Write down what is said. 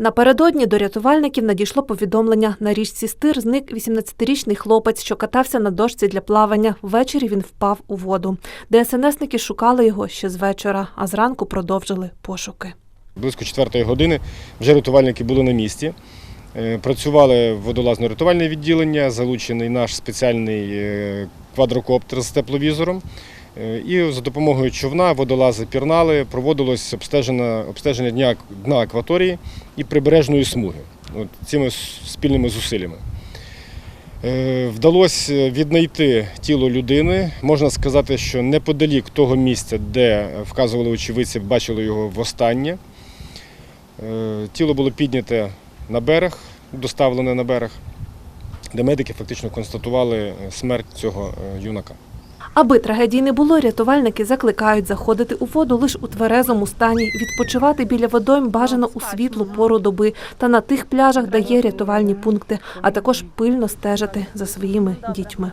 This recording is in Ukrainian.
Напередодні до рятувальників надійшло повідомлення. На річці Стир зник 18-річний хлопець, що катався на дошці для плавання. Ввечері він впав у воду. ДСНСники шукали його ще з вечора, а зранку продовжили пошуки. Близько четвертої години вже рятувальники були на місці. Е, Працювали водолазно-рятувальне відділення, залучений наш спеціальний е, квадрокоптер з тепловізором. Е, І за допомогою човна водолази пірнали, проводилось обстеження, обстеження дня, дна акваторії і прибережної смуги От цими спільними зусиллями. Е, Вдалося віднайти тіло людини. Можна сказати, що неподалік того місця, де вказували очевидці, бачили його востаннє. Е, Тіло було підняте на берег, доставлене на берег, де медики фактично констатували е, смерть цього е, юнака. Аби трагедії не було, рятувальники закликають заходити у воду лише у тверезому стані, відпочивати біля водойм бажано у світлу пору доби та на тих пляжах, де є рятувальні пункти, а також пильно стежити за своїми дітьми.